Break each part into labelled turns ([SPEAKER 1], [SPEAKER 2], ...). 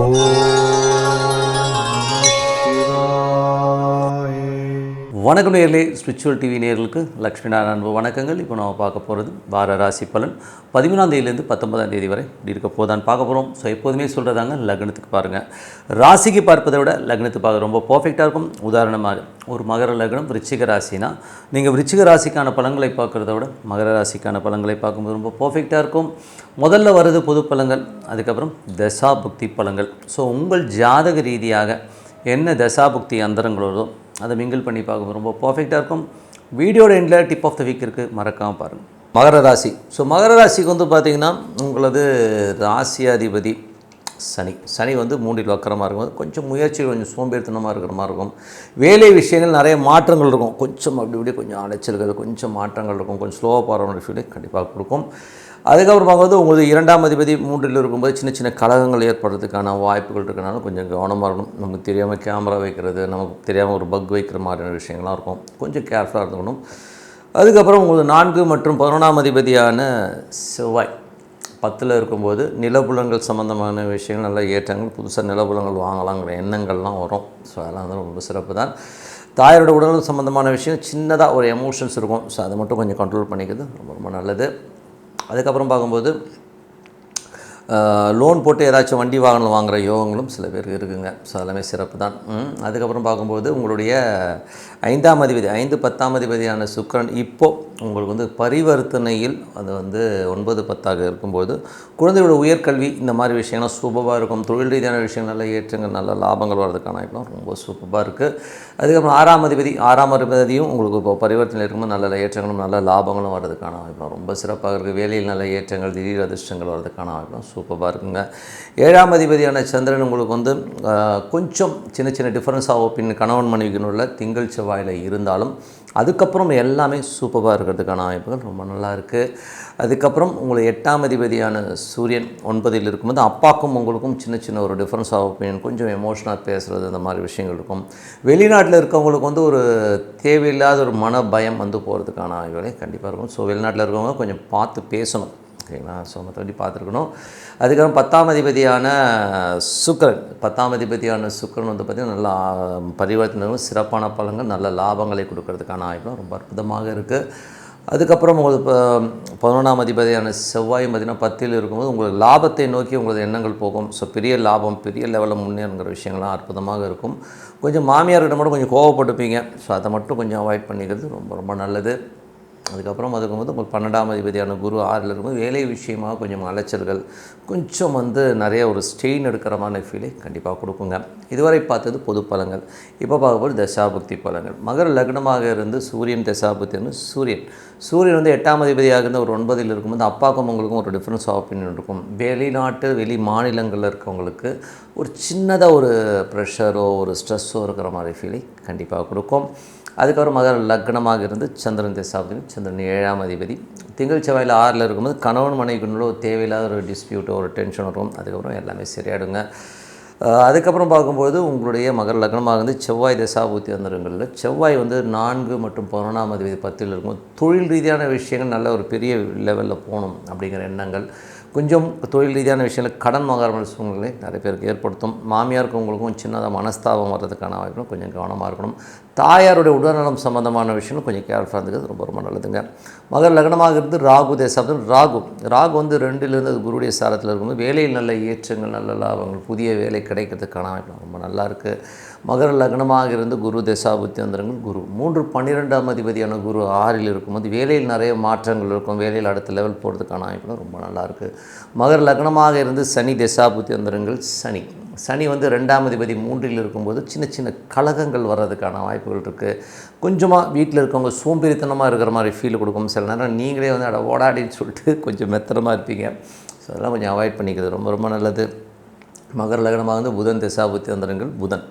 [SPEAKER 1] Oh. வணக்கம் நேர்களே spiritual TV நேர்களுக்கு லக்ஷ்மி நாராயண வணக்கங்கள். இப்போ நம்ம பார்க்க போகிறது வார ராசி பலன். பதிமூணாம் தேதியிலேருந்து பத்தொன்பதாம் தேதி வரை இப்படி இருக்க போதான் பார்க்க போகிறோம் ஸோ எப்போதுமே சொல்கிறதாங்க லக்னத்துக்கு பாருங்கள் ராசிக்கு பார்ப்பதை விட லக்னத்துக்கு பார்க்க ரொம்ப பர்ஃபெக்டாக இருக்கும். உதாரணமாக ஒரு மகர லக்னம் விருச்சிக ராசினா நீங்கள் விருச்சிக ராசிக்கான பலன்களை பார்க்குறத விட மகர ராசிக்கான பலன்களை பார்க்கும்போது ரொம்ப பர்ஃபெக்டாக இருக்கும். முதல்ல வருது பொது பலங்கள் அதுக்கப்புறம் தசா புக்தி பலங்கள் ஸோ உங்கள் ஜாதக ரீதியாக என்ன தசாபுக்தி அந்தரங்கள் அதை மிங்கிள் பண்ணி பார்க்கும்போது ரொம்ப பர்ஃபெக்டாக இருக்கும். வீடியோட எண்டில் டிப் ஆஃப் த வீக் இருக்குது மறக்காமல் பாருங்கள் மகர ராசி. ஸோ மகர ராசிக்கு வந்து பார்த்திங்கன்னா உங்களது ராசியாதிபதி சனி. சனி வந்து மூன்றில் வக்கரமாக இருக்கும் கொஞ்சம் முயற்சி கொஞ்சம் சோம்பேறித்தனமாக இருக்கிற மாதிரி இருக்கும். வேலை விஷயங்கள் நிறைய மாற்றங்கள் இருக்கும். கொஞ்சம் அப்படி இப்படி கொஞ்சம் அலைச்சல்கள் கொஞ்சம் மாற்றங்கள் இருக்கும். கொஞ்சம் ஸ்லோவாக போகிற ஃபீலிங் கண்டிப்பாக கொடுக்கும். அதுக்கப்புறம் வந்து உங்களுக்கு இரண்டாம் அதிபதி மூன்றில் இருக்கும்போது சின்ன சின்ன கலகங்கள் ஏற்படுறதுக்கான வாய்ப்புகள் இருக்கனால கொஞ்சம் கவனமாக இருக்கணும். நமக்கு தெரியாமல் கேமரா வைக்கிறது நமக்கு தெரியாமல் ஒரு பக் வைக்கிற மாதிரியான விஷயங்கள்லாம் இருக்கும். கொஞ்சம் கேர்ஃபுல்லாக இருந்துக்கணும். அதுக்கப்புறம் உங்களது நான்கு மற்றும் பதினொன்றாம் அதிபதியான செவ்வாய் பத்தில் இருக்கும்போது நிலபுலங்கள் சம்மந்தமான விஷயங்கள் நல்ல ஏற்றங்கள் புதுசாக நிலபுலங்கள் வாங்கலாங்கிற எண்ணங்கள்லாம் வரும். ஸோ அதெல்லாம் வந்து ரொம்ப சிறப்பு தான். தாயாரோட உடல் சம்மந்தமான விஷயம் சின்னதாக ஒரு எமோஷன்ஸ் இருக்கும். ஸோ அதை மட்டும் கொஞ்சம் கண்ட்ரோல் பண்ணிக்கிறது ரொம்ப ரொம்ப நல்லது. அதுக்கப்புறம் பார்க்கும்போது லோன் போட்டு ஏதாச்சும் வண்டி வாகனம் வாங்குகிற யோகங்களும் சில பேர் இருக்குங்க. ஸோ எல்லாமே சிறப்பு தான் அதுக்கப்புறம் பார்க்கும்போது உங்களுடைய ஐந்தாம் அதிபதி ஐந்து பத்தாம் அதிபதியான சுக்கிரன் இப்போது உங்களுக்கு வந்து பரிவர்த்தனையில் அது வந்து ஒன்பது பத்தாக இருக்கும்போது குழந்தையோட உயர்கல்வி இந்த மாதிரி விஷயங்கள்லாம் சூப்பராக இருக்கும். தொழில் ரீதியான விஷயங்கள் நல்ல ஏற்றங்கள் நல்ல லாபங்கள் வர்றதுக்கான வாய்ப்புலாம் ரொம்ப சூப்பராக இருக்குது அதுக்கப்புறம் ஆறாம் அதிபதி ஆறாம் அதிபதியும் உங்களுக்கு இப்போ பரிவர்த்தனை இருக்கும்போது நல்ல ஏற்றங்களும் நல்ல லாபங்களும் வர்றதுக்கான வாய்ப்புலாம் ரொம்ப சிறப்பாக இருக்குது வேலையில் நல்ல ஏற்றங்கள் திடீர் அதிர்ஷ்டங்கள் வர்றதுக்கான வாய்ப்புலாம் சூப்பராக இருக்குங்க. ஏழாம் அதிபதியான சந்திரன் உங்களுக்கு வந்து கொஞ்சம் சின்ன சின்ன டிஃப்ரென்ஸ் ஆகும் பின் கணவன் மனைவிக்குள்ள திங்கள் செவ்வாயில் இருந்தாலும் அதுக்கப்புறம் எல்லாமே சூப்பராக இருக்கிறதுக்கான வாய்ப்புகள் ரொம்ப நல்லா இருக்குது அதுக்கப்புறம் உங்களுக்கு எட்டாம் அதிபதியான சூரியன் ஒன்பதில் இருக்கும்போது அப்பாக்கும் உங்களுக்கும் சின்ன சின்ன ஒரு டிஃப்ரென்ஸ் ஆஃப் ஒப்பீனியன் கொஞ்சம் எமோஷனாக பேசுகிறது இந்த மாதிரி விஷயங்கள் இருக்கும். வெளிநாட்டில் இருக்கவங்களுக்கு வந்து ஒரு தேவையில்லாத ஒரு மன பயம் வந்து போகிறதுக்கான வாய்ப்புகளே கண்டிப்பாக இருக்கும். ஸோ வெளிநாட்டில் இருக்கவங்க கொஞ்சம் பார்த்து பேசணும். ஓகேங்களா ஸோ மற்றபடி பார்த்துருக்கணும். அதுக்கப்புறம் பத்தாம் அதிபதியான சுக்கிரன். பத்தாம் அதிபதியான சுக்கிரன் வந்து பார்த்திங்கன்னா நல்லா பரிவர்த்தனை சிறப்பான பலங்கள் நல்ல லாபங்களை கொடுக்கறதுக்கான வாய்ப்பும் ரொம்ப அற்புதமாக இருக்குது அதுக்கப்புறம் உங்களுக்கு இப்போ பதினொன்றாம் அதிபதியான செவ்வாய் பார்த்திங்கன்னா பத்தில் இருக்கும்போது உங்களுக்கு லாபத்தை நோக்கி உங்களது எண்ணங்கள் போகும். ஸோ பெரிய லாபம் பெரிய லெவலில் முன்னேறுங்கிற விஷயங்கள்லாம் அற்புதமாக இருக்கும். கொஞ்சம் மாமியார்கிட்ட மட்டும் கொஞ்சம் கோவப்பட்டுப்பீங்க. ஸோ அதை மட்டும் கொஞ்சம் அவாய்ட் பண்ணிக்கிறது ரொம்ப ரொம்ப நல்லது. அதுக்கப்புறம் அதுக்கு வந்து உங்களுக்கு பன்னெண்டாம் அதிபதியான குரு ஆறில் இருக்கும்போது வேலை விஷயமாக கொஞ்சம் அலைச்சல்கள் கொஞ்சம் வந்து நிறைய ஒரு ஸ்ட்ரெயின் எடுக்கிற மாதிரி ஃபீலை கண்டிப்பாக கொடுக்குங்க. இதுவரை பார்த்தது பொது பலங்கள் இப்போ பார்க்க போது தசாபுக்தி பலங்கள் மகர லக்னமாக இருந்து சூரியன் தசாபுக்தின்னு சூரியன். சூரியன் வந்து எட்டாம் அதிபதியாக இருந்து ஒரு ஒன்பதில் இருக்கும்போது அப்பாக்கும் உங்களுக்கும் ஒரு டிஃப்ரென்ஸ் ஆஃப் ஒப்பீனியன் இருக்கும். வெளிநாட்டு வெளி மாநிலங்களில் இருக்கவங்களுக்கு ஒரு சின்னதாக ஒரு ப்ரெஷரோ ஒரு ஸ்ட்ரெஸ்ஸோ இருக்கிற மாதிரி ஃபீலை கண்டிப்பாக கொடுக்கும். அதுக்கப்புறம் மகர லக்னமாக இருந்து சந்திரன் திசாபதி சந்திரன் ஏழாம் அதிபதி. திங்கள் செவ்வாயில் ஆறில் இருக்கும்போது கணவன் மனைவிக்குள்ள ஒரு தேவையில்லாத ஒரு டிஸ்பியூட்டோ ஒரு டென்ஷன் வரும். அதுக்கப்புறம் எல்லாமே சரியாயிடுங்க. அதுக்கப்புறம் பார்க்கும்போது உங்களுடைய மகர லக்னமாக வந்து செவ்வாய் தசாபூத்தி வந்துருங்களில் செவ்வாய் வந்து நான்கு மற்றும் பதினொன்றாம் அதிபதி பத்தில் இருக்கும் தொழில் ரீதியான விஷயங்கள் நல்ல ஒரு பெரிய லெவலில் போகணும் அப்படிங்கிற எண்ணங்கள். கொஞ்சம் தொழில் ரீதியான விஷயங்கள் கடன் வாங்குற சூழ்நிலை நிறைய பேருக்கு ஏற்படுத்தும். மாமியாருக்கும் உங்களுக்கும் சின்னதாக மனஸ்தாபம் வர்றதுக்கான வாய்ப்பு கொஞ்சம் கவனமாக இருக்கணும். தாயாருடைய உடல்நலம் சம்மந்தமான விஷயம் கொஞ்சம் கேர்ஃபுல்லாக இருந்துக்கிறது ரொம்ப ரொம்ப நல்லதுங்க. மகர் லக்னமாக இருந்து ராகு தேசாப்தம் ராகு. ராகு வந்து ரெண்டுலேருந்து அது குருடைய சாரத்தில் இருக்கும்போது வேலையில் நல்ல ஏற்றங்கள் நல்ல லாபங்கள் புதிய வேலை கிடைக்கிறதுக்கான வாய்ப்பு ரொம்ப நல்லா இருக்குது மகர லக்னமாக இருந்து குரு தசாபுத்தி வந்துருங்கள் குரு. மூன்று பன்னிரெண்டாம் அதிபதியான குரு ஆறில் இருக்கும்போது வேலையில் நிறைய மாற்றங்கள் இருக்கும். வேலையில் அடுத்த லெவல் போகிறதுக்கான வாய்ப்புகள் ரொம்ப நல்லா இருக்குது மகர லக்னமாக இருந்து சனி தசாபுத்தி வந்துருங்கள். சனி. சனி வந்து ரெண்டாம் அதிபதி மூன்றில் இருக்கும்போது சின்ன சின்ன கலகங்கள் வர்றதுக்கான வாய்ப்புகள் இருக்குது கொஞ்சமாக வீட்டில் இருக்கவங்க சோம்பேறித்தனமாக இருக்கிற மாதிரி ஃபீல் கொடுக்கும். சில நேரம் நீங்களே வந்து அட ஓடாடின்னு சொல்லிட்டு கொஞ்சம் மெத்தனமாக இருப்பீங்க. ஸோ அதெல்லாம் கொஞ்சம் அவாய்ட் பண்ணிக்கிறது ரொம்ப ரொம்ப நல்லது. மகர லக்னமாக வந்து புதன் திசாபுத்தி வந்துருங்கள். புதன்.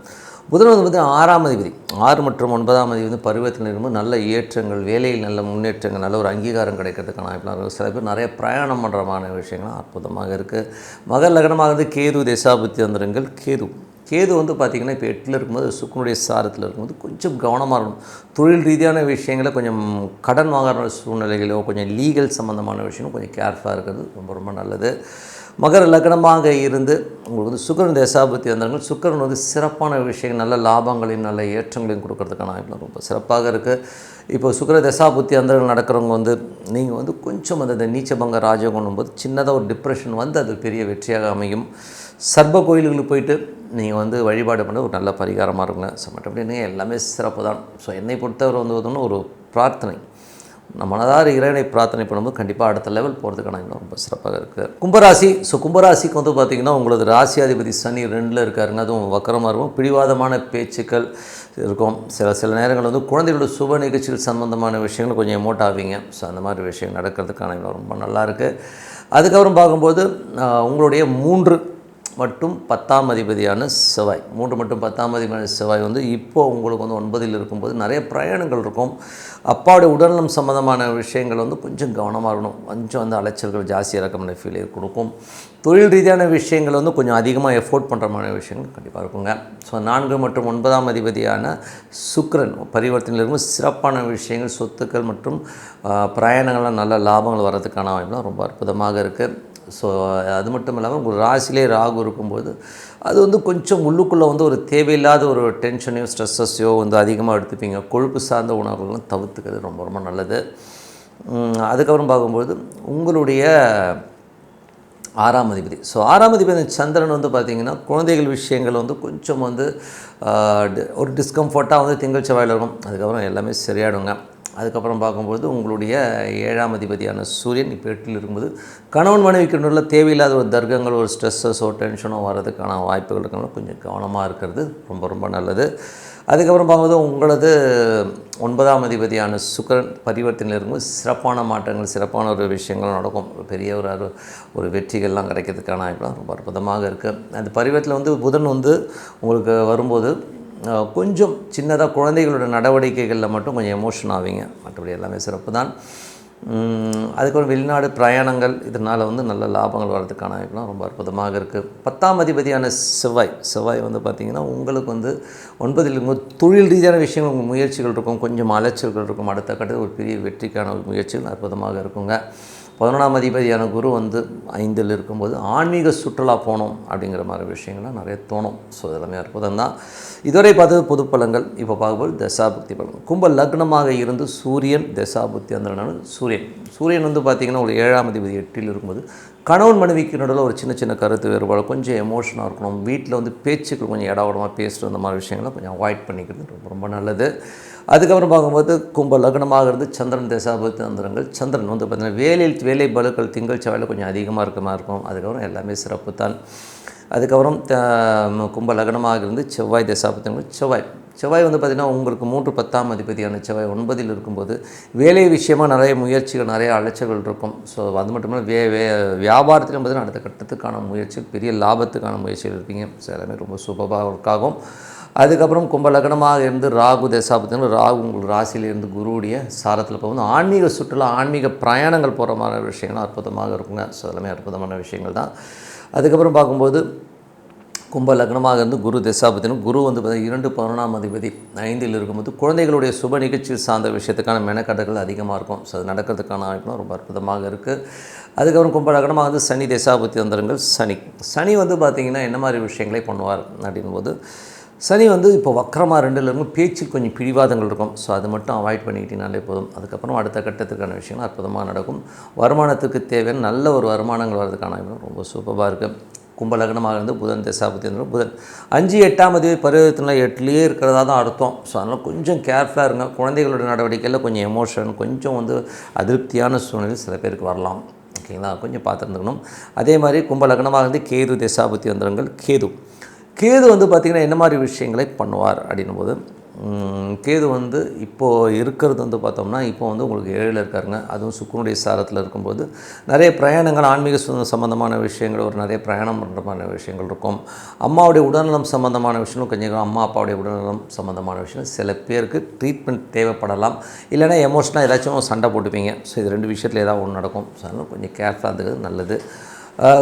[SPEAKER 1] புதன் வந்து ஆறாம் அதிபதி. ஆறு மற்றும் ஒன்பதாம் அதிபதி வந்து பருவத்தில் இருக்கும்போது நல்ல ஏற்றங்கள் வேலையில் நல்ல முன்னேற்றங்கள் நல்ல ஒரு அங்கீகாரம் கிடைக்கிறதுக்கான வாய்ப்பு சில பேர் நிறைய பிரயாணம் பண்ணுறமான விஷயங்கள்லாம் அற்புதமாக இருக்குது மகர் லக்னமாக வந்து கேது திசாபுத்தி வந்துருங்கள். கேது கேது வந்து பார்த்திங்கன்னா இப்போ எட்டில் இருக்கும்போது சுக்கனுடைய சாரத்தில் இருக்கும்போது கொஞ்சம் கவனமாக இருக்கணும். தொழில் ரீதியான விஷயங்களை கொஞ்சம் கடன் வாங்குற சூழ்நிலைகளோ கொஞ்சம் லீகல் சம்மந்தமான விஷயங்களும் கொஞ்சம் கேர்ஃபுல்லாக இருக்கிறது ரொம்ப ரொம்ப நல்லது. மகர லக்னமாக இருந்து உங்களுக்கு வந்து சுக்கரன் தேசாபத்தி வந்தாங்க சுக்கரன் வந்து சிறப்பான விஷயங்கள் நல்ல லாபங்களையும் நல்ல ஏற்றங்களையும் கொடுக்கறதுக்கான வாய்ப்புகள் ரொம்ப சிறப்பாக இருக்குது இப்போ சுக்கர தசாபுத்தி அந்தர்கள் நடக்கிறவங்க வந்து நீங்கள் வந்து கொஞ்சம் அந்த இந்த நீச்சபங்க ராஜகுணம் போது சின்னதாக ஒரு டிப்ரெஷன் வந்து அது பெரிய வெற்றியாக அமையும். சர்ப கோயில்களுக்கு போயிட்டு நீங்கள் வந்து வழிபாடு பண்ண ஒரு நல்ல பரிகாரமாக இருக்குங்க. ஸோ மற்றபடி எல்லாமே சிறப்பு தான் ஸோ என்னை பொறுத்தவரை வந்து பார்த்தோம்னா ஒரு பிரார்த்தனை. நம்ம மனதார இறைவனை பிரார்த்தனை பண்ணும்போது கண்டிப்பாக அடுத்த லெவல் போகிறதுக்கான இன்னும் ரொம்ப சிறப்பாக இருக்குது கும்பராசி ஸோ கும்பராசிக்கு வந்து பார்த்திங்கன்னா உங்களது ராசியாதிபதி சனி ரெண்டில் இருக்காருங்க. அதுவும் வக்கரமாக இருக்கும். பிடிவாதமான பேச்சுக்கள் இருக்கும். சில சில நேரங்கள் வந்து குழந்தைகளோட சுப நிகழ்ச்சிகள் சம்பந்தமான விஷயங்கள் கொஞ்சம் எமோட் ஆவீங்க. ஸோ அந்த மாதிரி விஷயம் நடக்கிறதுக்கான இன்னும் ரொம்ப நல்லா இருக்குது அதுக்கப்புறம் பார்க்கும்போது உங்களுடைய மூன்று மற்றும் பத்தாம் அதிபதியான செவ்வாய். மூன்று மற்றும் பத்தாம் அதிபதியான செவ்வாய் வந்து இப்போது உங்களுக்கு வந்து ஒன்பதில் இருக்கும்போது நிறைய பிரயாணங்கள் இருக்கும். அப்பாவுடைய உடல்நலம் சம்மந்தமான விஷயங்கள் வந்து கொஞ்சம் கவனமாக இருக்கணும். கொஞ்சம் வந்து அலைச்சல்கள் ஜாஸ்தியாக இருக்கமான ஃபீல் கொடுக்கும். தொழில் ரீதியான விஷயங்கள் வந்து கொஞ்சம் அதிகமாக எஃபோர்ட் பண்ணுற மாதிரி விஷயங்கள் கண்டிப்பாக இருக்குங்க. ஸோ நான்கு மற்றும் ஒன்பதாம் அதிபதியான சுக்கிரன் பரிவர்த்தனையில் இருக்கும் சிறப்பான விஷயங்கள் சொத்துக்கள் மற்றும் பிரயாணங்கள்லாம் நல்ல லாபங்கள் வர்றதுக்கான வாய்ப்புலாம் ரொம்ப அற்புதமாக இருக்குது ஸோ அது மட்டும் இல்லாமல் உங்கள் ராசிலே ராகு இருக்கும்போது அது வந்து கொஞ்சம் உள்ளுக்குள்ளே வந்து ஒரு தேவையில்லாத ஒரு டென்ஷனையோ ஸ்ட்ரெஸ்ஸஸையோ வந்து அதிகமாக எடுத்துப்பீங்க. கொழுப்பு சார்ந்த உணவுகள்லாம் தவிர்த்துக்கிறது ரொம்ப ரொம்ப நல்லது. அதுக்கப்புறம் பார்க்கும்போது உங்களுடைய ஆறாம் அதிபதி. ஸோ ஆறாம் அதிபதி சந்திரன் வந்து பார்த்திங்கன்னா குழந்தைகள் விஷயங்கள் வந்து கொஞ்சம் வந்து டி- ஒரு டிஸ்கம்ஃபர்ட்டாக வந்து திங்கள் செவ்வாயில் இருக்கும். அதுக்கப்புறம் எல்லாமே சரியாயிடுங்க. அதுக்கப்புறம் பார்க்கும்போது உங்களுடைய ஏழாம் அதிபதியான சூரியன் இப்போ எட்டில் இருக்கும்போது கணவன் மனைவிக்கு உள்ள தேவையில்லாத ஒரு தர்க்கங்கள் ஒரு ஸ்ட்ரெஸ்ஸஸோ டென்ஷனோ வர்றதுக்கான வாய்ப்புகள் இருக்கனால கொஞ்சம் கவனமாக இருக்கிறது ரொம்ப ரொம்ப நல்லது. அதுக்கப்புறம் பார்க்கும்போது உங்களது ஒன்பதாம் அதிபதியான சுக்கரன் பரிவர்த்தனையில் இருக்கும்போது சிறப்பான மாற்றங்கள் சிறப்பான ஒரு விஷயங்கள் நடக்கும். பெரிய ஒரு ஒரு வெற்றிகள்லாம் கிடைக்கிறதுக்கான வாய்ப்புலாம் ரொம்ப அற்புதமாக இருக்குது அந்த பரிவர்த்தனை வந்து புதன் வந்து உங்களுக்கு வரும்போது கொஞ்சம் சின்னதாக குழந்தைகளோட நடவடிக்கைகளில் மட்டும் கொஞ்சம் எமோஷன் ஆவீங்க. மற்றபடி எல்லாமே சிறப்பு தான் அதுக்கப்புறம் வெளிநாடு பிரயாணங்கள் இதனால் வந்து நல்ல லாபங்கள் வர்றதுக்கான வாய்ப்புலாம் ரொம்ப அற்புதமாக இருக்குது பத்தாம் அதிபதியான செவ்வாய் செவ்வாய் வந்து பார்த்திங்கன்னா உங்களுக்கு வந்து ஒன்பதில் தொழில் ரீதியான விஷயங்கள் உங்கள் முயற்சிகள் இருக்கும் கொஞ்சம் அலைச்சல்கள் இருக்கும். அடுத்த கட்டத்தில் ஒரு பெரிய வெற்றிக்கான ஒரு முயற்சிகள் அற்புதமாக இருக்குங்க. பதினொன்றாம் அதிபதியான குரு வந்து ஐந்தில் இருக்கும்போது ஆன்மீக சுற்றுலா போகணும் அப்படிங்கிற மாதிரி விஷயங்கள்லாம் நிறைய தோணும். ஸோ இதெல்லாமே அற்புதம் தான். இதுவரை பார்த்தது பொது பலன்கள் இப்போ பார்க்கும்போது தசாபுக்தி பலன் கும்ப லக்னமாக இருந்து சூரியன் தசாபுக்தி அந்த சூரியன். சூரியன் வந்து பார்த்திங்கன்னா ஒரு ஏழாம் அதிபதி எட்டில் இருக்கும்போது கணவன் மனைவிக்கு நடுவில் ஒரு சின்ன சின்ன கருத்து வேறுபாடு கொஞ்சம் எமோஷனாக இருக்கணும். வீட்டில் வந்து பேச்சுக்கள் கொஞ்சம் இடவிடமாக பேசுகிற அந்த மாதிரி விஷயங்களை கொஞ்சம் அவாய்ட் பண்ணிக்கிறது ரொம்ப ரொம்ப நல்லது. அதுக்கப்புறம் பார்க்கும்போது கும்ப லக்னமாக இருந்து சந்திரன் தசாபத்து அந்தரங்கள் சந்திரன் வந்து பார்த்திங்கன்னா வேலையில் வேலை பலுக்கள் திங்கள் செவ்வாயில் கொஞ்சம் அதிகமாக இருக்க மாதிரி இருக்கும். அதுக்கப்புறம் எல்லாமே சிறப்பு தான். அதுக்கப்புறம் த- கும்ப லக்னமாக இருந்து செவ்வாய் தசாபத்தங்கள் செவ்வாய் செவ்வாய் வந்து பார்த்திங்கன்னா உங்களுக்கு மூன்று பத்தாம் அதிபதியான செவ்வாய் ஒன்பதில் இருக்கும்போது வேலை விஷயமாக நிறைய முயற்சிகள் நிறைய அலைச்சல்கள் இருக்கும். ஸோ அது மட்டும் இல்லை வே வே வியாபாரத்திலும் பார்த்திங்கன்னா அடுத்த கட்டத்துக்கான முயற்சி பெரிய லாபத்துக்கான முயற்சிகள் இருப்பீங்க. ஸோ எல்லாமே ரொம்ப சூப்பராக ஒர்க் ஆகும். அதுக்கப்புறம் கும்பலக்னமாக இருந்து ராகு தசாபத்தின ராகு உங்கள் ராசியிலேருந்து குருவுடைய சாரத்தில் போகும் ஆன்மீக சுற்றுலா ஆன்மீக பிரயாணங்கள் போகிற மாதிரி விஷயங்கள் அற்புதமாக இருக்குங்க. ஸோ எல்லாமே அற்புதமான விஷயங்கள் தான். அதுக்கப்புறம் பார்க்கும்போது கும்ப லக்னமாக இருந்து குரு தசாபத்தினும் குரு வந்து பார்த்தீங்கன்னா இரண்டு பதினொன்றாம் அதிபதி ஐந்தில் இருக்கும்போது குழந்தைகளுடைய சுப நிகழ்ச்சி சார்ந்த விஷயத்துக்கான மெனக்கடல்கள் அதிகமாக இருக்கும். ஸோ அது நடக்கிறதுக்கான வாய்ப்புலாம் ரொம்ப அற்புதமாக இருக்குது அதுக்கப்புறம் கும்ப லக்னமாக வந்து சனி தசாபத்தி வந்துருங்கள். சனி சனி வந்து பார்த்திங்கன்னா என்ன மாதிரி விஷயங்களை பண்ணுவார் அப்படின்போது சனி வந்து இப்போ வக்கரமாக ரெண்டில் இருக்கும் பேச்சில் கொஞ்சம் பிடிவாதங்கள் இருக்கும். ஸோ அது மட்டும் அவாய்ட் பண்ணிக்கிட்டீங்கனாலே போதும். அதுக்கப்புறம் அடுத்த கட்டத்துக்கான விஷயங்கள் அற்புதமாக நடக்கும். வருமானத்துக்கு தேவையான நல்ல ஒரு வருமானங்கள் வர்றதுக்கான ரொம்ப சூப்பராக இருக்குது கும்பலகனமாக இருந்து புதன் தசாபதி வந்து புதன். அஞ்சு எட்டாம் அதிபதி பருவத்தில் எட்டுலேயே இருக்கிறதா தான் அர்த்தம். ஸோ அதனால் கொஞ்சம் கேர்ஃபுல்லாக இருங்க. குழந்தைகளோட நடவடிக்கையில் கொஞ்சம் எமோஷன் கொஞ்சம் வந்து அதிருப்தியான சூழ்நிலை சில பேருக்கு வரலாம். ஓகேங்களா கொஞ்சம் பார்த்துருந்துக்கணும். அதே மாதிரி கும்பலகனமாக இருந்து கேது தசாபதி வந்தவங்கள் கேது. கேது வந்து பார்த்திங்கன்னா என்ன மாதிரி விஷயங்களை பண்ணுவார் அப்படின்னும் போது கேது வந்து இப்போது இருக்கிறது வந்து பார்த்தோம்னா இப்போ வந்து உங்களுக்கு ஏழில் இருக்காருங்க. அதுவும் சுக்குனுடைய சாரத்தில் இருக்கும்போது நிறைய பிரயாணங்கள் ஆன்மீக சு- சம்பந்தமான விஷயங்கள் ஒரு நிறைய பிரயாணம் பண்ணுறமான விஷயங்கள் இருக்கும். அம்மாவுடைய உடல்நலம் சம்பந்தமான விஷயங்களும் கொஞ்சம் அம்மா அப்பாவுடைய உடல்நலம் சம்மந்தமான விஷயம் சில பேருக்கு ட்ரீட்மெண்ட் தேவைப்படலாம். இல்லைன்னா எமோஷனாக ஏதாச்சும் சண்டை போட்டுப்பீங்க. ஸோ இது ரெண்டு விஷயத்தில் ஏதாவது ஒன்று நடக்கும். ஸோ அதனால் கொஞ்சம் கேர்ஃபுல்லாக இருந்தது நல்லது.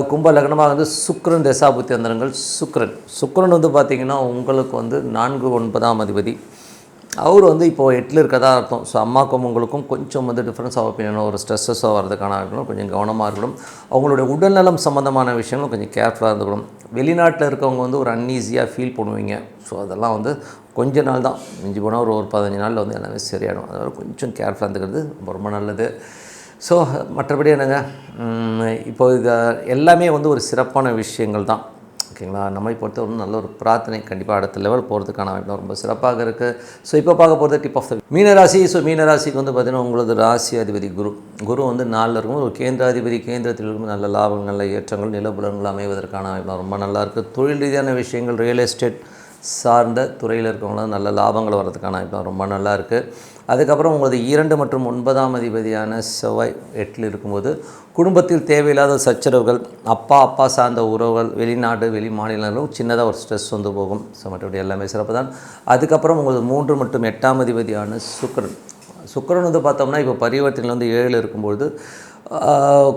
[SPEAKER 1] கும்ப லக்னமாக வந்து சுக்ரன் தசாபுத்தி அந்தரங்கள். சுக்ரன் சுக்ரன் வந்து பார்த்திங்கன்னா உங்களுக்கு வந்து நான்கு ஒன்பதாம் அதிபதி. அவர் வந்து இப்போது எட்டில் இருக்கதா அர்த்தம். ஸோ அம்மாக்கும் உங்களுக்கும் கொஞ்சம் வந்து டிஃப்ரென்ஸ் ஆஃப் ஒப்பீனியனோ ஒரு ஸ்ட்ரெஸ்ஸஸோ வரதுக்கான இருக்கணும் கொஞ்சம் கவனமாக இருக்கணும். அவங்களுடைய உடல்நலம் சம்மந்தமான விஷயங்களும் கொஞ்சம் கேர்ஃபுல்லாக இருந்துக்கணும். வெளிநாட்டில் இருக்கவங்க வந்து ஒரு அன்ஈஸியாக ஃபீல் பண்ணுவீங்க. ஸோ அதெல்லாம் வந்து கொஞ்ச நாள் தான் மிஞ்சி போனால் ஒரு ஒரு பதினஞ்சு நாளில் வந்து எல்லாமே சரியாயிடும். அதனால் கொஞ்சம் கேர்ஃபுல்லாக இருந்துக்கிறது ரொம்ப ரொம்ப நல்லது. ஸோ மற்றபடி என்னங்க? இப்போ இது எல்லாமே வந்து ஒரு சிறப்பான விஷயங்கள் தான். ஓகேங்களா? நம்மை பொறுத்தவரை நல்ல ஒரு பிரார்த்தனை. கண்டிப்பாக அடுத்த லெவல் போகிறதுக்கான வாய்ப்பு ரொம்ப சிறப்பாக இருக்குது ஸோ இப்போ பார்க்க போகிறது டிப் ஆஃப் த மீனராசி ஸோ மீனராசிக்கு வந்து பார்த்திங்கன்னா உங்களது ராசி அதிபதி குரு. குரு வந்து நாளில் இருக்கும் ஒரு கேந்திராதிபதி கேந்திரத்தில் இருக்கும் நல்ல லாபங்கள் நல்ல ஏற்றங்கள் நிலபுலங்கள் அமைவதற்கான வாய்ப்பு ரொம்ப நல்லா இருக்குது தொழில் ரீதியான விஷயங்கள் ரியல் எஸ்டேட் சார்ந்த துறையில் இருக்கவங்களாம் நல்ல லாபங்கள் வர்றதுக்கான வாய்ப்பு ரொம்ப நல்லா இருக்குது அதுக்கப்புறம் உங்களது இரண்டு மற்றும் ஒன்பதாம் அதிபதியான செவ்வாய் எட்டில் இருக்கும்போது குடும்பத்தில் தேவையில்லாத சச்சரவுகள் அப்பா அப்பா சார்ந்த உறவுகள் வெளிநாடு வெளி மாநிலங்களும் சின்னதாக ஒரு ஸ்ட்ரெஸ் வந்து போகும். ஸோ மற்றபடி எல்லாமே சிறப்பு தான் அதுக்கப்புறம் உங்களது மூன்று மற்றும் எட்டாம் அதிபதியான சுக்கிரன். சுக்கிரன் வந்து பார்த்தோம்னா இப்போ பரிவர்த்தனையில் வந்து ஏழில் இருக்கும்பொழுது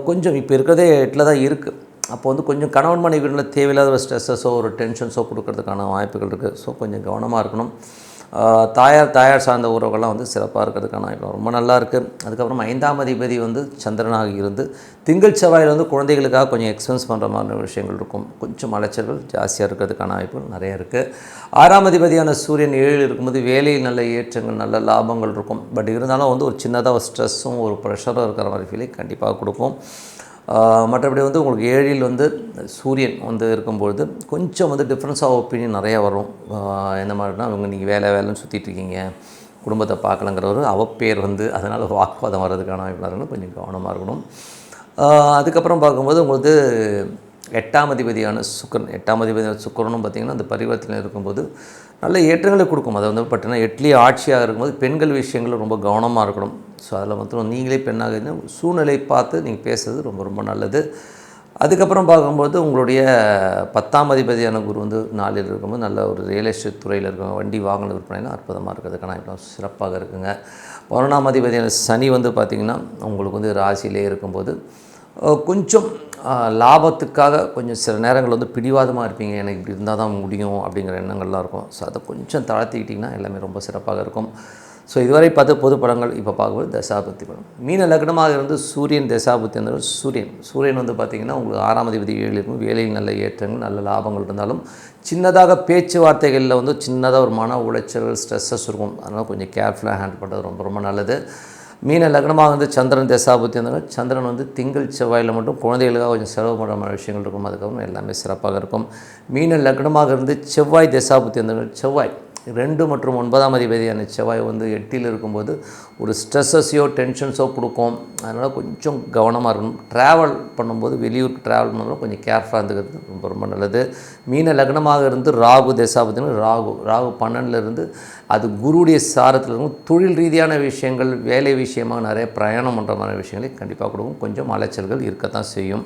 [SPEAKER 1] கொஞ்சம் இப்போ இருக்கிறதே எட்டில் தான் இருக்குது அப்போ வந்து கொஞ்சம் கணவன் மனைவிகளில் தேவையில்லாத ஒரு ஸ்ட்ரெஸ்ஸஸோ ஒரு டென்ஷன்ஸோ கொடுக்கறதுக்கான வாய்ப்புகள் இருக்குது ஸோ கொஞ்சம் கவனமாக இருக்கணும். தாயார் தாயார் சார்ந்த உறவுகள்லாம் வந்து சிறப்பாக இருக்கிறதுக்கான வாய்ப்பு ரொம்ப நல்லா இருக்குது அதுக்கப்புறம் ஐந்தாம் அதிபதி வந்து சந்திரனாக இருந்து திங்கள் செவ்வாயில் வந்து குழந்தைகளுக்காக கொஞ்சம் எக்ஸ்பென்ஸ் பண்ணுற மாதிரி விஷயங்கள் இருக்கும். கொஞ்சம் அலைச்சல்கள் ஜாஸ்தியாக இருக்கிறதுக்கான வாய்ப்புகள் நிறைய இருக்குது ஆறாம் அதிபதியான சூரியன் ஏழில் இருக்கும்போது வேலையில் நல்ல ஏற்றங்கள் நல்ல லாபங்கள் இருக்கும். பட் இருந்தாலும் வந்து ஒரு சின்னதாக ஒரு ஸ்ட்ரெஸ்ஸும் ஒரு ப்ரெஷரும் இருக்கிற மாதிரி ஃபீலிங் கண்டிப்பாக கொடுக்கும். மற்றபடி வந்து உங்களுக்கு ஏழில் வந்து சூரியன் வந்து இருக்கும்பொழுது கொஞ்சம் வந்து டிஃப்ரென்ஸ் ஆஃப் ஒப்பீனியன் நிறையா வரும். என்ன எந்த மாதிரினா அவங்க நீங்கள் வேலை வேலைன்னு சுற்றிட்டு இருக்கீங்க. குடும்பத்தை பார்க்கலங்கிற ஒரு அவப்பேர் வந்து அதனால் வாக்குவாதம் வர்றதுக்கான வாய்ப்பு கொஞ்சம் கவனமாக இருக்கணும். அதுக்கப்புறம் பார்க்கும்போது உங்களுக்கு எட்டாம் அதிபதியான சுக்கரன் எட்டாம் அதிபதியான சுக்கரனும் பார்த்திங்கன்னா அந்த பரிவர்த்தனை இருக்கும்போது நல்ல ஏற்றங்களை கொடுக்கும். அதை வந்து பார்த்தீங்கன்னா எட்லி ஆட்சியாக இருக்கும்போது பெண்கள் விஷயங்கள் ரொம்ப கவனமாக இருக்கணும். ஸோ அதில் மாத்திரம் நீங்களே பெண்ணாக இருந்தால் சூழ்நிலை பார்த்து நீங்கள் பேசுறது ரொம்ப ரொம்ப நல்லது. அதுக்கப்புறம் பார்க்கும்போது உங்களுடைய பத்தாம் அதிபதியான குரு வந்து நாளில் இருக்கும்போது நல்ல ஒரு ரியல் எஸ்டேட் துறையில் இருக்கவங்க வண்டி வாகன விற்பனைலாம் அற்புதமாக இருக்கிறதுக்கான இப்போ சிறப்பாக இருக்குங்க. பதினொன்றாம் அதிபதியான சனி வந்து பார்த்திங்கன்னா உங்களுக்கு வந்து ராசியிலே இருக்கும்போது கொஞ்சம் லாபத்துக்காக கொஞ்சம் சில நேரங்கள் வந்து பிடிவாதமாக இருப்பீங்க. எனக்கு இப்படி இருந்தால் தான் முடியும் அப்படிங்கிற எண்ணங்கள்லாம் இருக்கும். ஸோ அதை கொஞ்சம் தாழ்த்திக்கிட்டிங்கன்னா எல்லாமே ரொம்ப சிறப்பாக இருக்கும். ஸோ இதுவரை பார்த்த பொது படங்கள் இப்போ பார்க்கும்போது தசாபுத்தி படம். மீன லக்னமாக இருந்து சூரியன் தசாபுத்தி இருந்தாலும் சூரியன். சூரியன் வந்து பார்த்திங்கன்னா உங்களுக்கு ஆறாம் அதிபதி ஏழு இருக்கும். வேலையில் நல்ல ஏற்றங்கள் நல்ல லாபங்கள் இருந்தாலும் சின்னதாக பேச்சுவார்த்தைகளில் வந்து சின்னதாக ஒரு மன உளைச்சல் ஸ்ட்ரெஸ்ஸஸ் இருக்கும். அதனால் கொஞ்சம் கேர்ஃபுல்லாக ஹேண்டில் பண்ணுறது ரொம்ப ரொம்ப நல்லது. மீன லக்னமாக வந்து சந்திரன் தசாபுத்தி இருந்தாலும் சந்திரன் வந்து திங்கள் செவ்வாயில் மட்டும் குழந்தைகளுக்காக கொஞ்சம் செலவு பண்ணுற மாதிரி விஷயங்கள் இருக்கும். அதுக்கப்புறம் எல்லாமே சிறப்பாக இருக்கும். மீன லக்னமாக இருந்து செவ்வாய் தசாபுத்தி இருந்தாலும் செவ்வாய் ரெண்டு மற்றும் ஒன்பதாம் அதிபதியான செவ்வாய் வந்து எட்டில் இருக்கும்போது ஒரு ஸ்ட்ரெஸ்ஸஸையோ டென்ஷன்ஸோ கொடுக்கும். அதனால் கொஞ்சம் கவனமாக இருக்கணும். ட்ராவல் பண்ணும்போது வெளியூருக்கு ட்ராவல் பண்ணும்போது கொஞ்சம் கேர்ஃபுல்லாக இருந்துக்கிறது ரொம்ப ரொம்ப நல்லது. மீன லக்னமாக இருந்து ராகு தசாபத்தினா ராகு ராகு பன்னெண்டுலேருந்து அது குருடைய சாரத்தில் இருக்கும். தொழில் ரீதியான விஷயங்கள் வேலை விஷயமாக நிறைய பிரயாணம் பண்ணுற மாதிரி விஷயங்களை கண்டிப்பாக கொடுக்கும். கொஞ்சம் அலைச்சல்கள் இருக்கத்தான் செய்யும்.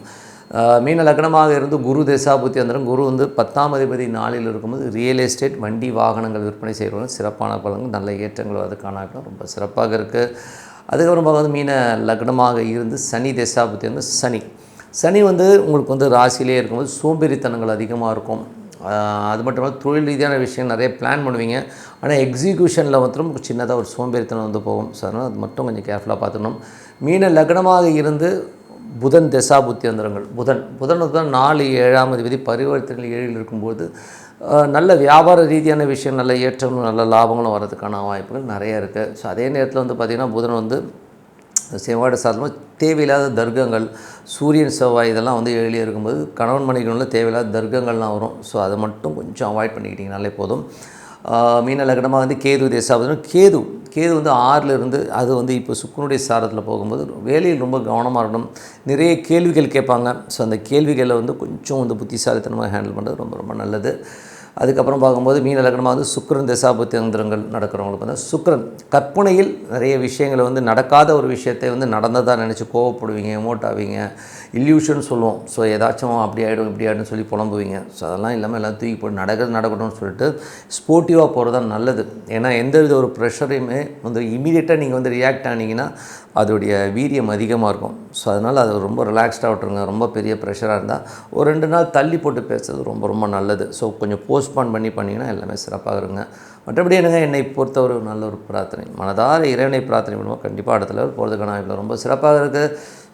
[SPEAKER 1] மீன லக்னமாக இருந்து குரு தசாபுத்தி அந்தரம். குரு வந்து பத்தாம் அதிபதி நாளில் இருக்கும்போது ரியல் எஸ்டேட் வண்டி வாகனங்கள் விற்பனை செய்கிறவங்க சிறப்பான பலன்கள் நல்ல ஏற்றங்கள் அதுக்கான ரொம்ப சிறப்பாக இருக்குது அதுக்கப்புறம் பார்க்கும்போது மீன லக்னமாக இருந்து சனி தசாபுத்தி வந்து சனி. சனி வந்து உங்களுக்கு வந்து ராசியிலே இருக்கும்போது சோம்பேறித்தனங்கள் அதிகமாக இருக்கும். அது மட்டும் இல்லாமல் தொழில் ரீதியான விஷயம் நிறைய பிளான் பண்ணுவீங்க. ஆனால் எக்ஸிக்யூஷனில் மாத்திரம் சின்னதாக ஒரு சோம்பேறித்தனம் வந்து போகும். ஸோ அதனால் அது மட்டும் கொஞ்சம் கேர்ஃபுல்லாக பார்த்துக்கணும். மீன லக்னமாக இருந்து புதன் தசா புத்தியந்திரங்கள் புதன். புதன் தான் நாலு ஏழாம் அதிபதி பரிவர்த்தனை ஏழில் இருக்கும்போது நல்ல வியாபார ரீதியான விஷயம் நல்ல ஏற்றங்களும் நல்ல லாபங்களும் வரதுக்கான வாய்ப்புகள் நிறைய இருக்குது ஸோ அதே நேரத்தில் வந்து பார்த்திங்கன்னா புதன் வந்து செவ்வாடு சாதமாக தேவையில்லாத தர்க்கங்கள் சூரியன் செவ்வாய் இதெல்லாம் வந்து எழிலே இருக்கும்போது கணவன் மனைவிகளில் தேவையில்லாத தர்க்கங்கள்லாம் வரும். ஸோ அதை மட்டும் கொஞ்சம் அவாய்ட் பண்ணிக்கிட்டிங்கனாலே போதும். மீன லக்னமாக வந்து கேது தேசாபதி கேது. கேது வந்து ஆறிலிருந்து அது வந்து இப்போ சுக்குனுடைய சாரத்தில் போகும்போது வேலையில் ரொம்ப கவனமாக இருக்கணும். நிறைய கேள்விகள் கேட்பாங்க. ஸோ அந்த கேள்விகளை வந்து கொஞ்சம் வந்து புத்திசாலித்தனமாக ஹேண்டில் பண்ணுறது ரொம்ப ரொம்ப நல்லது. அதுக்கப்புறம் பார்க்கும்போது மீன லக்னமாக வந்து சுக்கரன் தசாபத்தி நடக்கிறவங்களுக்கு வந்து சுக்கரன் கற்பனையில் நிறைய விஷயங்களை வந்து நடக்காத ஒரு விஷயத்தை வந்து நடந்ததாக நினச்சி கோவப்படுவீங்க எமோட் ஆவீங்க. இல்யூஷன் சொல்லுவோம். ஸோ ஏதாச்சும் அப்படி ஆகிடும் இப்படி ஆகிடும் சொல்லி புலம்புவீங்க. ஸோ அதெல்லாம் இல்லாமல் எல்லாம் தூக்கி போட்டு நடக்கிறது நடக்கட்டும்னு சொல்லிட்டு ஸ்போர்ட்டிவாக போகிறது தான் நல்லது. ஏன்னா எந்த வித ஒரு ப்ரெஷரையுமே வந்து இமீடியட்டாக நீங்கள் வந்து ரியாக்ட் ஆனீங்கன்னா அதோடைய வீரியம் அதிகமாக இருக்கும். ஸோ அதனால் அது ரொம்ப ரிலாக்ஸ்டாக விட்டுருங்க. ரொம்ப பெரிய ப்ரெஷராக இருந்தால் ஒரு ரெண்டு நாள் தள்ளி போட்டு பேசுறது ரொம்ப ரொம்ப நல்லது. ஸோ கொஞ்சம் போஸ்ட் போஸ்ட்பான் பண்ணி பண்ணிங்கன்னா எல்லாமே சிறப்பாக இருங்க மற்றபடி என்னங்க என்னை பொறுத்த ஒரு நல்ல ஒரு பிரார்த்தனை. மனதார இறைவனை பிரார்த்தனை பண்ணுவோம். கண்டிப்பாக அடுத்த லெவல் போகிறதுக்கான வாய்ப்பு ரொம்ப சிறப்பாக இருக்குது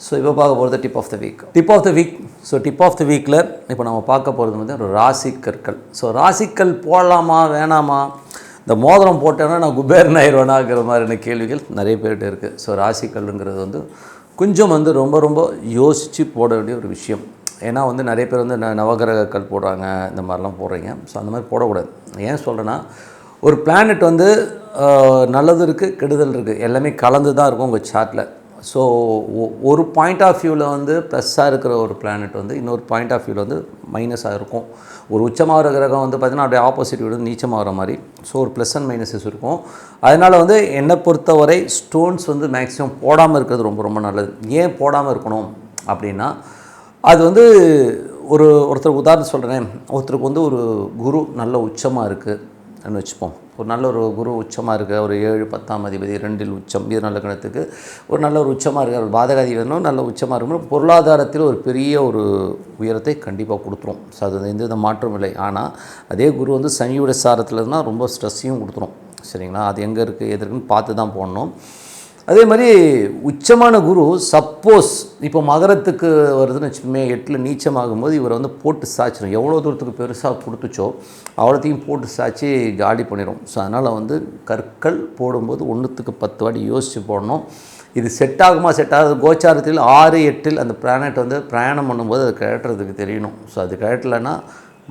[SPEAKER 1] ஸோ இப்போ பார்க்க போகிறது tip of the week tip of the week so tip of the வீக்கில் இப்போ நம்ம பார்க்க போகிறது வந்து ஒரு ராசி கற்கள் ஸோ ராசிக்கல் போடலாமா வேணாமா? இந்த மோதிரம் போட்டேன்னா நான் குபேரன் ஆயிடுவேனாங்கிற மாதிரியான கேள்விகள் நிறைய பேர்கிட்ட இருக்குது ஸோ ராசிக்கல்லுங்கிறது வந்து கொஞ்சம் வந்து ரொம்ப ரொம்ப யோசித்து போட வேண்டிய ஒரு விஷயம். ஏன்னா வந்து நிறைய பேர் வந்து ந நவகிரகங்கள் போடுறாங்க இந்த மாதிரிலாம் போடுறீங்க. ஸோ அந்த மாதிரி போடக்கூடாது. ஏன் சொல்கிறேன்னா ஒரு பிளானட் வந்து நல்லது இருக்குது கெடுதல் இருக்குது எல்லாமே கலந்து தான் இருக்கும் உங்கள் சார்ட்டில் ஸோ ஒரு பாயிண்ட் ஆஃப் வியூவில் வந்து ப்ளஸ்ஸாக இருக்கிற ஒரு பிளானட் வந்து இன்னொரு பாயிண்ட் ஆஃப் வியூவில் வந்து மைனஸாக இருக்கும். ஒரு உச்சமாகிற கிரகம் வந்து பார்த்திங்கன்னா அப்படியே ஆப்போசிட் வந்து நீச்சமாகிற மாதிரி. ஸோ ஒரு ப்ளஸ் அண்ட் மைனஸஸ் இருக்கும். அதனால் வந்து என்னை பொறுத்தவரை ஸ்டோன்ஸ் வந்து மேக்ஸிமம் போடாமல் இருக்கிறது ரொம்ப ரொம்ப நல்லது. ஏன் போடாமல் இருக்கணும்? அப்படின்னா அது வந்து ஒரு ஒருத்தருக்கு உதாரணம் சொல்கிறேன் ஒருத்தருக்கு வந்து ஒரு குரு நல்ல உச்சமாக இருக்குதுன்னு வச்சுப்போம். ஒரு நல்ல ஒரு குரு உச்சமாக இருக்குது ஒரு ஏழு பத்தாம் அதிபதி ரெண்டில் உச்சம் இது நல்ல கணத்துக்கு. ஒரு நல்ல ஒரு உச்சமாக இருக்க ஒரு பாதகாதிபதினும் நல்ல உச்சமாக இருக்கும் பொருளாதாரத்தில் ஒரு பெரிய ஒரு உயரத்தை கண்டிப்பாக கொடுத்துரும். ஸோ அது எந்த வித மாற்றம் இல்லை. ஆனால் அதே குரு வந்து சனியோட சாரத்தில் இருந்தால் ரொம்ப ஸ்ட்ரெஸ்ஸையும் கொடுத்துரும். சரிங்களா? அது எங்கே இருக்குது எது இருக்குன்னு பார்த்து தான் போடணும். அதே மாதிரி உச்சமான குரு சப்போஸ் இப்போ மகரத்துக்கு வருதுன்னு வச்சுக்கோமே எட்டில் நீச்சமாகும்போது இவரை வந்து போட்டு சாய்ச்சிடும் எவ்வளோ தூரத்துக்கு பெருசாக கொடுத்துச்சோ அவ்வளோத்தையும் போட்டு சாய்ச்சி காலி பண்ணிடும் ஸோ அதனால் வந்து கற்கள் போடும்போது ஒன்றுத்துக்கு பத்து வாட்டி யோசித்து போடணும். இது செட் ஆகுமா செட் ஆகுது? கோச்சாரத்தில் ஆறு எட்டில் அந்த பிளானட் வந்து பிரயாணம் பண்ணும்போது அது கிழட்டுறதுக்கு தெரியணும். ஸோ அது கிழட்டலைன்னா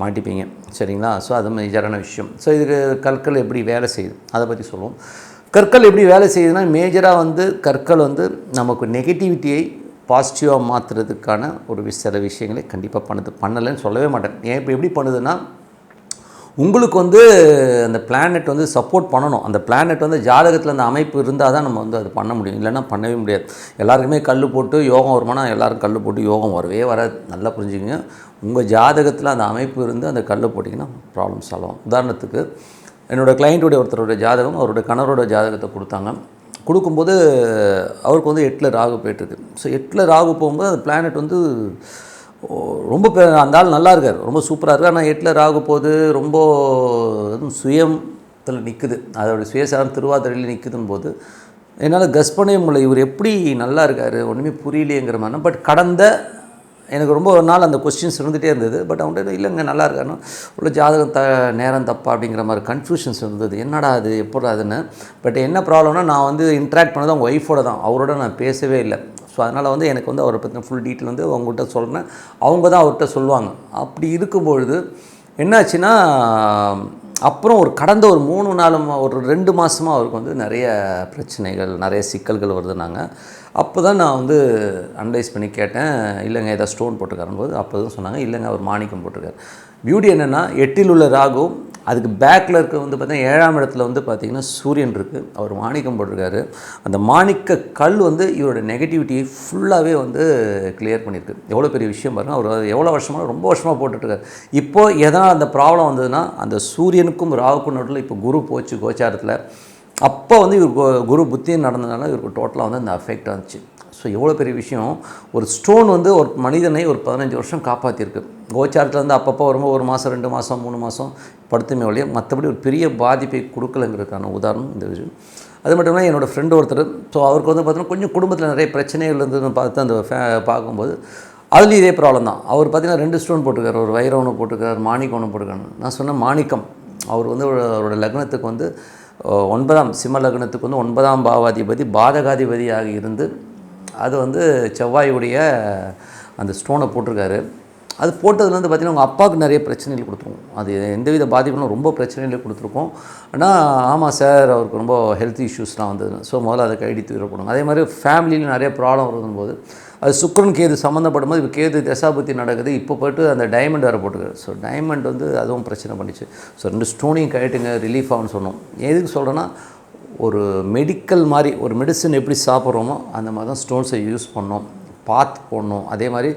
[SPEAKER 1] மாட்டிப்பீங்க. சரிங்களா? ஸோ அது மேஜரான விஷயம். ஸோ இதுக்கு கற்கள் எப்படி வேலை செய்யுது? அதை பற்றி சொல்லுவோம். கற்கள் எப்படி வேலை செய்யுதுன்னா மேஜராக வந்து கற்கள் வந்து நமக்கு நெகட்டிவிட்டியை பாசிட்டிவாக மாற்றுறதுக்கான ஒரு சில விஷயங்களை கண்டிப்பாக பண்ணுது பண்ணலைன்னு சொல்லவே மாட்டேன். ஏன் இப்போ எப்படி பண்ணுதுன்னா உங்களுக்கு வந்து அந்த பிளானட் வந்து சப்போர்ட் பண்ணணும். அந்த பிளானட் வந்து ஜாதகத்தில் அந்த அமைப்பு இருந்தால் தான் நம்ம வந்து அது பண்ண முடியும். இல்லைன்னா பண்ணவே முடியாது. எல்லாருக்குமே கல் போட்டு யோகம் வருமானா எல்லாரும் கல் போட்டு யோகம் வரவே வராது. நல்லா புரிஞ்சுக்கங்க. உங்கள் ஜாதகத்தில் அந்த அமைப்பு இருந்து அந்த கல் போட்டிங்கன்னா ப்ராப்ளம் சால்வ் ஆகும். உதாரணத்துக்கு என்னோடய கிளைண்ட்டுடைய ஒருத்தரோட ஜாதகம் அவருடைய கணவரோட ஜாதகத்தை கொடுத்தாங்க. கொடுக்கும்போது அவருக்கு வந்து எட்டில் ராகு போயிட்டுருக்கு. ஸோ எட்டில் ராகு போகும்போது அந்த பிளானட் வந்து ரொம்ப பே அந்த ஆள் நல்லா இருக்கார். ரொம்ப சூப்பராக இருக்கார். ஆனால் எட்டில் ராகு போகுது ரொம்ப அதுவும் சுயத்தில் நிற்குது அதோட சுயசாரம் திருவாதிரையில் நிற்குதுன்னு போது என்னால் கஸ் பண்ணவே முடியல இவர் எப்படி நல்லா இருக்கார்? ஒன்றுமே புரியலையேங்கிற மாதிரி பட் கடந்த எனக்கு ரொம்ப ஒரு நாள் அந்த கொஸ்டின்ஸ் இருந்துகிட்டே இருந்தது. பட் அவன்கிட்ட இல்லைங்க நல்லா இருக்கான்னு. உள்ள ஜாதகம் த நேரம் தப்பா அப்படிங்கிற மாதிரி கன்ஃபியூஷன்ஸ் இருந்தது. என்னடா அது எப்படா அதுன்னு பட் என்ன ப்ராப்ளம்னா நான் வந்து இன்ட்ராக்ட் பண்ணது அவங்க ஒய்ஃபோட தான். அவரோட நான் பேசவே இல்லை. ஸோ அதனால் வந்து எனக்கு வந்து அவரை பற்றின ஃபுல் டீட்டெயில் வந்து அவங்ககிட்ட சொல்கிறேன் அவங்க தான் அவர்கிட்ட சொல்லுவாங்க. அப்படி இருக்கும்பொழுது என்னாச்சுன்னா அப்புறம் ஒரு கடந்த ஒரு மூணு நாலு ஒரு ரெண்டு மாதமாக அவருக்கு வந்து நிறைய பிரச்சனைகள் நிறைய சிக்கல்கள் வருதுனாங்க அப்போ தான் நான் வந்து அனலைஸ் பண்ணி கேட்டேன் இல்லைங்க ஏதாவது ஸ்டோன் போட்டிருக்காருன்னு போது அப்போ தான் சொன்னாங்க இல்லைங்க அவர் மாணிக்கம் போட்டிருக்காரு. பியூட்டி என்னென்னா எட்டில் உள்ள ராகும் அதுக்கு பேக்கில் இருக்க வந்து பார்த்திங்கன்னா ஏழாம் இடத்துல வந்து பார்த்திங்கன்னா சூரியன் இருக்குது அவர் மாணிக்கம் போட்டிருக்காரு. அந்த மாணிக்க கல் வந்து இவரோட நெகட்டிவிட்டியை ஃபுல்லாகவே வந்து கிளியர் பண்ணியிருக்கு. எவ்வளோ பெரிய விஷயம் பாருங்கள் அவர் எவ்வளோ வருஷமாக ரொம்ப வருஷமாக போட்டுட்ருக்காரு. இப்போது எதனால் அந்த ப்ராப்ளம் வந்ததுன்னா அந்த சூரியனுக்கும் ராகுக்கும் நடுவில் இப்போ குரு போச்சு கோச்சாரத்தில். அப்போ வந்து இவர் கு- குரு புத்தியும் நடந்ததுனால இவருக்கு டோட்டலாக வந்து அந்த அஃபெக்ட் ஆச்சு ஸோ எவ்வளோ பெரிய விஷயம். ஒரு ஸ்டோன் வந்து ஒரு மனிதனை ஒரு பதினஞ்சு வருஷம் காப்பாற்றிருக்கு கோச்சாரத்தில் வந்து அப்பப்போ வரும்போது ஒரு மாதம் ரெண்டு மாதம் மூணு மாதம் படுத்துமே வழியே மற்றபடி ஒரு பெரிய பாதிப்பை கொடுக்கலங்கிறதுக்கான உதாரணம் இந்த விஷயம். அது மட்டும் இல்லை என்னோடய ஃப்ரெண்டு ஒருத்தர் ஸோ அவருக்கு வந்து பார்த்தீங்கன்னா கொஞ்சம் குடும்பத்தில் நிறைய பிரச்சனைகள் இருந்ததுன்னு பார்த்து அந்த ஃபே பார்க்கும்போது அதுலேயும் இதே ப்ராப்ளம் தான். அவர் பார்த்தீங்கன்னா ரெண்டு ஸ்டோன் போட்டிருக்காரு ஒரு வைர ஒன்று போட்டிருக்காரு மாணிக்கம் ஒன்று போட்டிருக்காரு. நான் சொன்னேன் மாணிக்கம் அவர் வந்து அவரோட லக்னத்துக்கு வந்து ஒன்பதாம் சிம்ம லக்னத்துக்கு வந்து ஒன்பதாம் பாவாதிபதி பாதகாதிபதியாக இருந்து அது வந்து செவ்வாயுடைய அந்த ஸ்டோனை போட்டிருக்காரு. அது போட்டதுல வந்து பார்த்திங்கன்னா உங்கள் அப்பாவுக்கு நிறைய பிரச்சனைகள் கொடுத்துருவோம். அது எந்தவித பாதிப்புகளும் ரொம்ப பிரச்சனைகள் கொடுத்துருக்கோம். ஆனால் ஆமாம் சார் அவருக்கு ரொம்ப ஹெல்த் இஷ்யூஸ்லாம் வந்தது. ஸோ முதல்ல அதை கைடி தீவிரப்படும் அதே மாதிரி ஃபேமிலியில் நிறைய ப்ராப்ளம் வரும்போது அது சுக்கிரன் கேது சம்மந்தப்படும் போது இப்போ கேது தசாபுத்தி நடக்குது. இப்போ போயிட்டு அந்த டைமண்ட் வேறு போட்டுக்காரு ஸோ டைமண்ட் வந்து அதுவும் பிரச்சனை பண்ணிச்சு. ஸோ ரெண்டு ஸ்டோனையும் கைட்டுங்க ரிலீஃப் ஆகும்னு சொன்னோம். எதுக்கு சொல்கிறேன்னா ஒரு மெடிக்கல் மாதிரி ஒரு மெடிசன் எப்படி சாப்பிட்றோமோ அந்த மாதிரி தான் ஸ்டோன்ஸை யூஸ் பண்ணோம். பார்த்து போடணும். அதே மாதிரி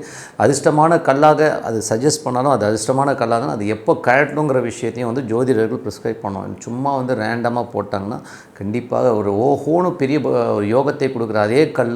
[SPEAKER 1] அதிர்ஷ்டமான கல்லாக அது சஜஸ்ட் பண்ணாலும் அது அதிர்ஷ்டமான கல்லாக அது எப்போ கழட்டணுங்கிற விஷயத்தையும் வந்து ஜோதிடர்கள் ப்ரிஸ்கிரைப் பண்ணுவோம் சும்மா வந்து ரேண்டமாக போட்டாங்கன்னா கண்டிப்பாக ஒரு ஓஹோன்னு பெரிய ஒரு யோகத்தை கொடுக்குற அதே கல்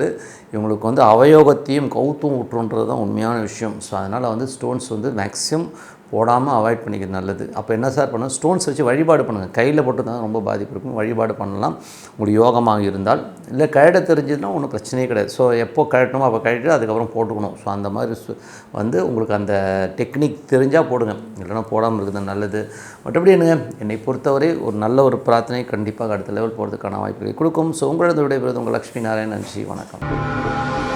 [SPEAKER 1] இவங்களுக்கு வந்து அவயோகத்தையும் கவுத்தும் விட்டுருன்றது தான் உண்மையான விஷயம். ஸோ அதனால் வந்து ஸ்டோன்ஸ் வந்து மேக்ஸிமம் போடாமல் அவாய்ட் பண்ணிக்கிறது நல்லது. அப்போ என்ன சார் பண்ணணும்? ஸ்டோன்ஸ் வச்சு வழிபாடு பண்ணுங்கள் கையில் போட்டு தான் ரொம்ப பாதிப்பு இருக்கும். வழிபாடு பண்ணலாம். உங்களுக்கு யோகமாக இருந்தால். இல்லை கழட தெரிஞ்சதுன்னா ஒன்றும் பிரச்சனையே கிடையாது. ஸோ எப்போ கழட்டணுமோ அப்போ கழட்டி அதுக்கப்புறம் போட்டுக்கணும். ஸோ அந்த மாதிரி வந்து உங்களுக்கு அந்த டெக்னிக் தெரிஞ்சால் போடுங்க. இல்லைன்னா போடாமல் இருக்குது நல்லது. மற்றபடி என்னங்க? என்னை பொறுத்தவரை ஒரு நல்ல ஒரு பிரார்த்தனை கண்டிப்பாக அடுத்த லெவல் போகிறதுக்கான வாய்ப்புகளை கொடுக்கும். ஸோ உங்களது விடைபெறுவது உங்கள் லக்ஷ்மி நாராயணன். நன்றி. வணக்கம்.